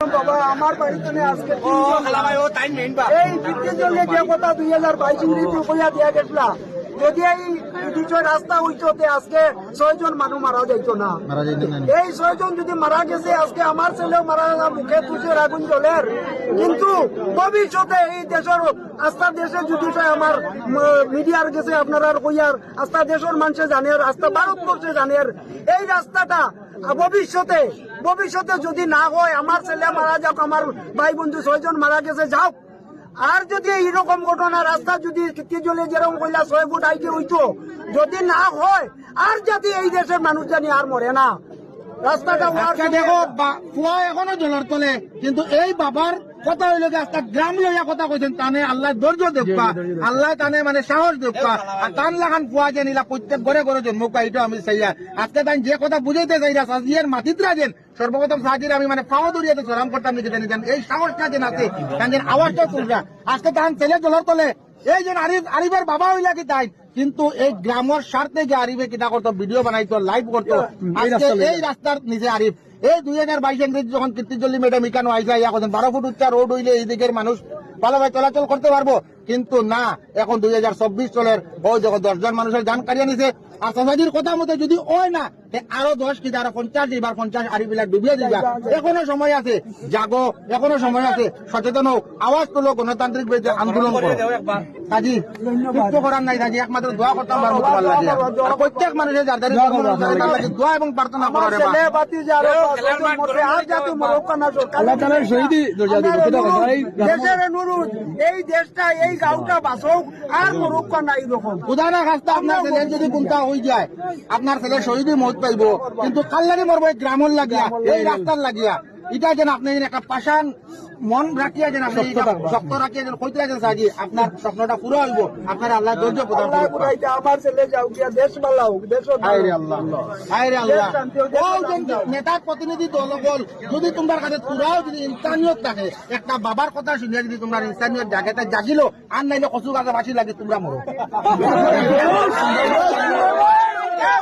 বাবা আমার বাড়িতে আজকে। ও খালা ভাই ও তাই মেইন বা এই বৃত্তির জন্য যে কথা দুই হাজার বাইশ ইংরেজি দিয়া গেছিল যদি এই দুটো রাস্তা হইতো আজকে ছয়জন মানুষ মারা যাইতো না। এই ছয়জন যদি মারা গেছে আজকে আমার ছেলেও মারা গেছে মুখে তুষের আগুন জলের কিন্তু ভবিষ্যতে এই দেশের আস্থা দেশে যদি চাই আমার মিডিয়ার গেছে আপনারা কইয়ার আস্থা দেশের মানুষে জানের আস্থা ভারতবর্ষে জানের এই রাস্তাটা ভবিষ্যতে ভবিষ্যতে যদি না হয় আমার ছেলে মারা যাক আমার ভাই বন্ধু ছয়জন মারা গেছে যাও আর যদি এইরকম ঘটনা রাস্তা যদি যেরকম কইলা ছয় ফুট আইকে হইতো যদি না হয় আর যদি এই দেশের মানুষ জানি আর মরে না। রাস্তাটা দেখো কুয়া এখনও জলের তলে কিন্তু এই বাবার কথা হইল আজকে গ্রাম লইয়া কথা কইছেন তানে আল্লাহ ধৈর্য দেখবা আল্লাহ তানে মানে সাহস দেখবা আর টান লাগান কুয়া যে নিলা প্রত্যেক ঘরে ঘরে জন্ম এটা আমি চাইয়া আজকে তাই যে কথা বুঝাইতে চাইরা সাজিয়ার মাটিত রাজেন সর্বপ্রথম সাজির আমি মানে পাও দরিয়াতে সরাম করতাম নাকি জানি এই সাহসটা যেন আছে কারণ যেন আওয়াজটা তুলরা আজকে তান ছেলে জলের তলে এই যে আরিফ আরিফের বাবা হইলা কি তাই কিন্তু এই গ্রামের স্বার্থে যে আরিফে কিনা করতো ভিডিও বানাইতো লাইভ করতো এই রাস্তার নিচে আরিফ। এই দুই হাজার বাইশ ইংরেজি যখন কীর্তিজল্লি ম্যাডাম ইকানো আইসা ইয়া করছেন বারো ফুট উচ্চা রোড হইলে এই দিকের মানুষ ভালোভাবে চলাচল করতে পারব। কিন্তু না এখন দুই হাজার চব্বিশ চলের ওই দেখো দশজন মানুষের যান কারিয়া নিছে। আর সমাজের কথা মতো যদি ওই না তে আরও দশ কি আরও পঞ্চাশ এবার পঞ্চাশ আরি বিলাক ডুবিয়ে দিবা। এখনও সময় আছে জাগো এখনও সময় আছে সচেতন হোক আওয়াজ তুলো গণতান্ত্রিক আন্দোলন করো। কাজী কিছু করার নাই কাজী একমাত্র দোয়া করতাম পারব তোমার লাগে প্রত্যেক মানুষের যার দোয়া এবং প্রার্থনা করে এই দেশটা এই গাঁওটা বাঁচক আর উদাহরণ আপনার ছেলের যদি কোনটা হয়ে যায় আপনার ছেলে শহীদ মত পাইব কিন্তু কাল্লারি মরব এই গ্রামের লাগিয়া এই রাস্তার লাগিয়া। এটা যেন আপনি একটা পাশান মন রাখিয়া যেন আপনি শক্ত রাখিয়া যেন কইতে রাখেন সাজি আপনার স্বপ্নটা পুরো হইব আপনার আল্লাহ ধৈর্য প্রদান করবে আমার ছেলে যাও গিয়া দেশ ভালো হোক দেশ হায়রে আল্লাহ হায়রে আল্লাহ। ও নেতা প্রতিনিধি দলবল যদি তোমার কাছে পুরাও যদি ইনসানিয়ত থাকে একটা বাবার কথা শুনিয়া যদি তোমার ইনসানিয়ত জায়গাটা জাগিলো আর নাইলে কচু গাছে বাসি লাগে তোমরা মরো।